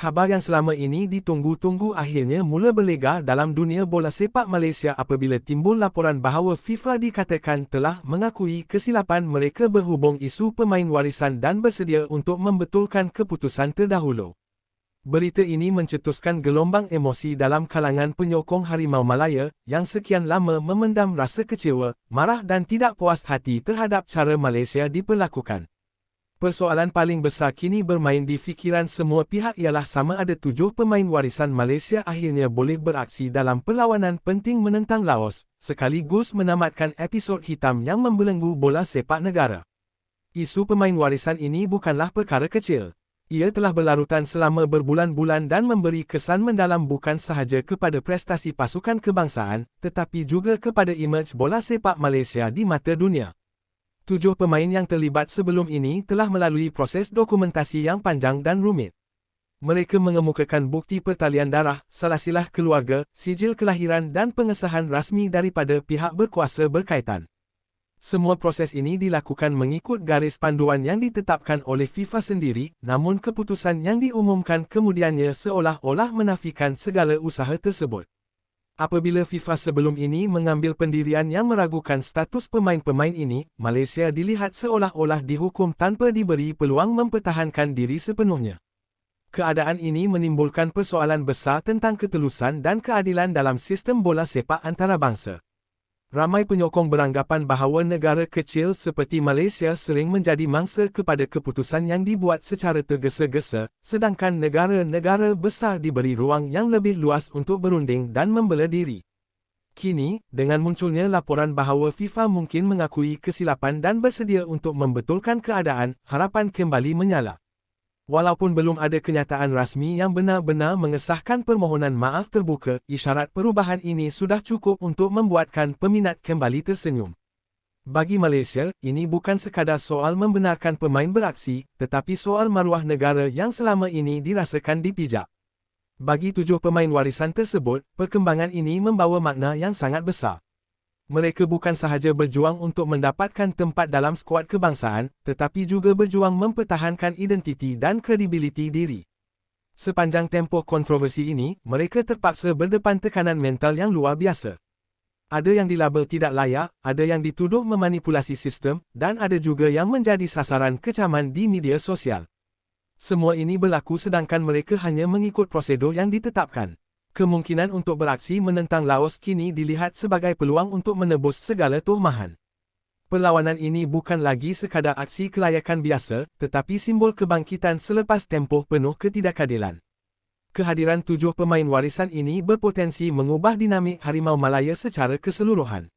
Khabar yang selama ini ditunggu-tunggu akhirnya mula berlega dalam dunia bola sepak Malaysia apabila timbul laporan bahawa FIFA dikatakan telah mengakui kesilapan mereka berhubung isu pemain warisan dan bersedia untuk membetulkan keputusan terdahulu. Berita ini mencetuskan gelombang emosi dalam kalangan penyokong Harimau Malaya yang sekian lama memendam rasa kecewa, marah dan tidak puas hati terhadap cara Malaysia diperlakukan. Persoalan paling besar kini bermain di fikiran semua pihak ialah sama ada tujuh pemain warisan Malaysia akhirnya boleh beraksi dalam perlawanan penting menentang Laos, sekaligus menamatkan episod hitam yang membelenggu bola sepak negara. Isu pemain warisan ini bukanlah perkara kecil. Ia telah berlarutan selama berbulan-bulan dan memberi kesan mendalam bukan sahaja kepada prestasi pasukan kebangsaan, tetapi juga kepada imej bola sepak Malaysia di mata dunia. Tujuh pemain yang terlibat sebelum ini telah melalui proses dokumentasi yang panjang dan rumit. Mereka mengemukakan bukti pertalian darah, salasilah keluarga, sijil kelahiran dan pengesahan rasmi daripada pihak berkuasa berkaitan. Semua proses ini dilakukan mengikut garis panduan yang ditetapkan oleh FIFA sendiri, namun keputusan yang diumumkan kemudiannya seolah-olah menafikan segala usaha tersebut apabila FIFA sebelum ini mengambil pendirian yang meragukan status pemain-pemain ini, Malaysia dilihat seolah-olah dihukum tanpa diberi peluang mempertahankan diri sepenuhnya. Keadaan ini menimbulkan persoalan besar tentang ketelusan dan keadilan dalam sistem bola sepak antarabangsa. Ramai penyokong beranggapan bahawa negara kecil seperti Malaysia sering menjadi mangsa kepada keputusan yang dibuat secara tergesa-gesa, sedangkan negara-negara besar diberi ruang yang lebih luas untuk berunding dan membela diri. Kini, dengan munculnya laporan bahawa FIFA mungkin mengakui kesilapan dan bersedia untuk membetulkan keadaan, harapan kembali menyala. Walaupun belum ada kenyataan rasmi yang benar-benar mengesahkan permohonan maaf terbuka, isyarat perubahan ini sudah cukup untuk membuatkan peminat kembali tersenyum. Bagi Malaysia, ini bukan sekadar soal membenarkan pemain beraksi, tetapi soal maruah negara yang selama ini dirasakan dipijak. Bagi tujuh pemain warisan tersebut, perkembangan ini membawa makna yang sangat besar mereka bukan sahaja berjuang untuk mendapatkan tempat dalam skuad kebangsaan, tetapi juga berjuang mempertahankan identiti dan kredibiliti diri. Sepanjang tempoh kontroversi ini, mereka terpaksa berdepan tekanan mental yang luar biasa. Ada yang dilabel tidak layak, ada yang dituduh memanipulasi sistem, dan ada juga yang menjadi sasaran kecaman di media sosial. Semua ini berlaku sedangkan mereka hanya mengikut prosedur yang ditetapkan. Kemungkinan untuk beraksi menentang Laos kini dilihat sebagai peluang untuk menebus segala tuhmahan. Perlawanan ini bukan lagi sekadar aksi kelayakan biasa, tetapi simbol kebangkitan selepas tempoh penuh ketidakadilan. Kehadiran tujuh pemain warisan ini berpotensi mengubah dinamik Harimau Malaya secara keseluruhan.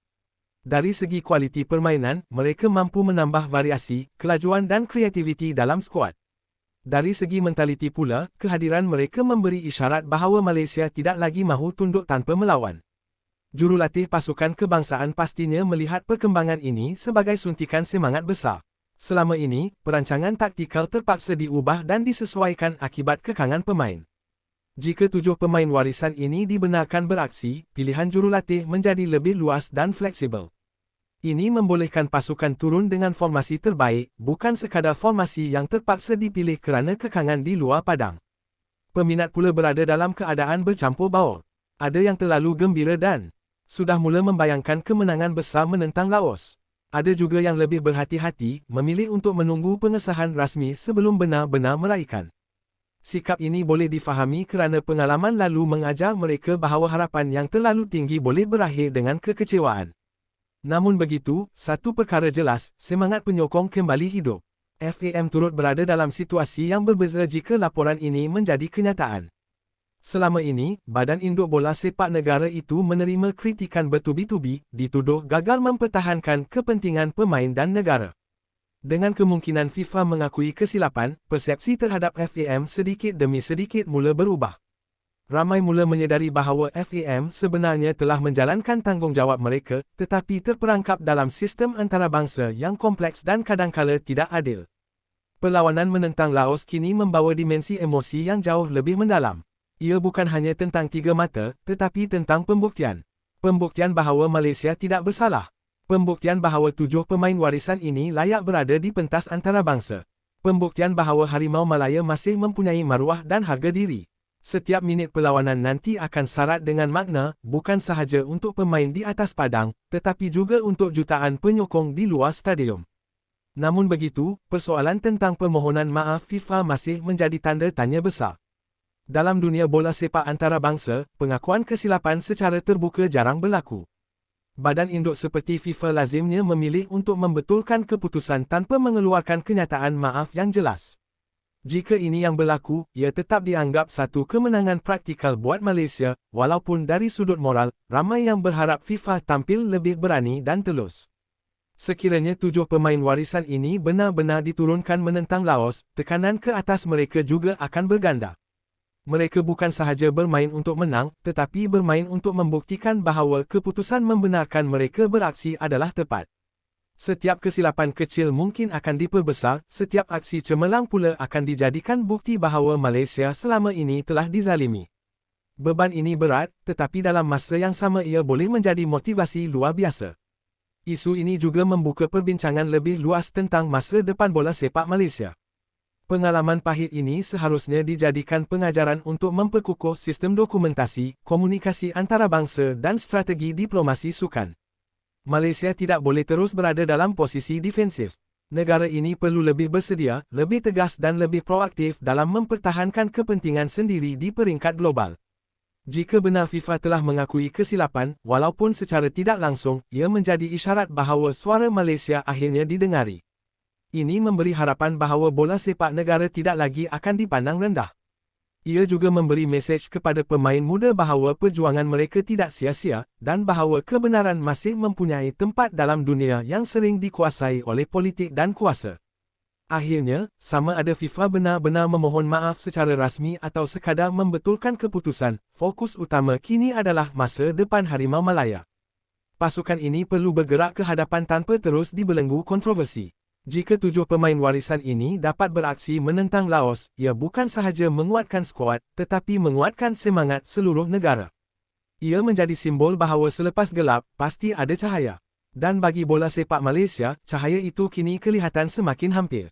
Dari segi kualiti permainan, mereka mampu menambah variasi, kelajuan dan kreativiti dalam skuad. Dari segi mentaliti pula, kehadiran mereka memberi isyarat bahawa Malaysia tidak lagi mahu tunduk tanpa melawan. Jurulatih pasukan kebangsaan pastinya melihat perkembangan ini sebagai suntikan semangat besar. Selama ini, perancangan taktikal terpaksa diubah dan disesuaikan akibat kekangan pemain. Jika tujuh pemain warisan ini dibenarkan beraksi, pilihan jurulatih menjadi lebih luas dan fleksibel. Ini membolehkan pasukan turun dengan formasi terbaik, bukan sekadar formasi yang terpaksa dipilih kerana kekangan di luar padang. Peminat pula berada dalam keadaan bercampur baur. Ada yang terlalu gembira dan sudah mula membayangkan kemenangan besar menentang Laos. Ada juga yang lebih berhati-hati, memilih untuk menunggu pengesahan rasmi sebelum benar-benar meraihkan. Sikap ini boleh difahami kerana pengalaman lalu mengajar mereka bahawa harapan yang terlalu tinggi boleh berakhir dengan kekecewaan. Namun begitu, satu perkara jelas, semangat penyokong kembali hidup. FAM turut berada dalam situasi yang berbeza jika laporan ini menjadi kenyataan. Selama ini, Badan Induk Bola Sepak Negara itu menerima kritikan bertubi-tubi, dituduh gagal mempertahankan kepentingan pemain dan negara. Dengan kemungkinan FIFA mengakui kesilapan, persepsi terhadap FAM sedikit demi sedikit mula berubah ramai mula menyedari bahawa FAM sebenarnya telah menjalankan tanggungjawab mereka tetapi terperangkap dalam sistem antarabangsa yang kompleks dan kadangkala tidak adil. Perlawanan menentang Laos kini membawa dimensi emosi yang jauh lebih mendalam. Ia bukan hanya tentang tiga mata, tetapi tentang pembuktian. Pembuktian bahawa Malaysia tidak bersalah. Pembuktian bahawa tujuh pemain warisan ini layak berada di pentas antarabangsa. Pembuktian bahawa Harimau Malaya masih mempunyai maruah dan harga diri. Setiap minit perlawanan nanti akan syarat dengan makna, bukan sahaja untuk pemain di atas padang, tetapi juga untuk jutaan penyokong di luar stadium. Namun begitu, persoalan tentang permohonan maaf FIFA masih menjadi tanda tanya besar. Dalam dunia bola sepak antarabangsa, pengakuan kesilapan secara terbuka jarang berlaku. Badan induk seperti FIFA lazimnya memilih untuk membetulkan keputusan tanpa mengeluarkan kenyataan maaf yang jelas. Jika ini yang berlaku, ia tetap dianggap satu kemenangan praktikal buat Malaysia, walaupun dari sudut moral, ramai yang berharap FIFA tampil lebih berani dan telus. Sekiranya tujuh pemain warisan ini benar-benar diturunkan menentang Laos, tekanan ke atas mereka juga akan berganda. Mereka bukan sahaja bermain untuk menang, tetapi bermain untuk membuktikan bahawa keputusan membenarkan mereka beraksi adalah tepat. Setiap kesilapan kecil mungkin akan diperbesar, setiap aksi cemerlang pula akan dijadikan bukti bahawa Malaysia selama ini telah dizalimi. Beban ini berat, tetapi dalam masa yang sama ia boleh menjadi motivasi luar biasa. Isu ini juga membuka perbincangan lebih luas tentang masa depan bola sepak Malaysia. Pengalaman pahit ini seharusnya dijadikan pengajaran untuk memperkukuh sistem dokumentasi, komunikasi antarabangsa dan strategi diplomasi sukan. Malaysia tidak boleh terus berada dalam posisi defensif. Negara ini perlu lebih bersedia, lebih tegas dan lebih proaktif dalam mempertahankan kepentingan sendiri di peringkat global. Jika benar FIFA telah mengakui kesilapan, walaupun secara tidak langsung, ia menjadi isyarat bahawa suara Malaysia akhirnya didengari. Ini memberi harapan bahawa bola sepak negara tidak lagi akan dipandang rendah. Ia juga memberi mesej kepada pemain muda bahawa perjuangan mereka tidak sia-sia dan bahawa kebenaran masih mempunyai tempat dalam dunia yang sering dikuasai oleh politik dan kuasa. Akhirnya, sama ada FIFA benar-benar memohon maaf secara rasmi atau sekadar membetulkan keputusan, fokus utama kini adalah masa depan Harimau Malaya. Pasukan ini perlu bergerak ke hadapan tanpa terus dibelenggu kontroversi. Jika tujuh pemain warisan ini dapat beraksi menentang Laos, ia bukan sahaja menguatkan skuad, tetapi menguatkan semangat seluruh negara. Ia menjadi simbol bahawa selepas gelap, pasti ada cahaya. Dan bagi bola sepak Malaysia, cahaya itu kini kelihatan semakin hampir.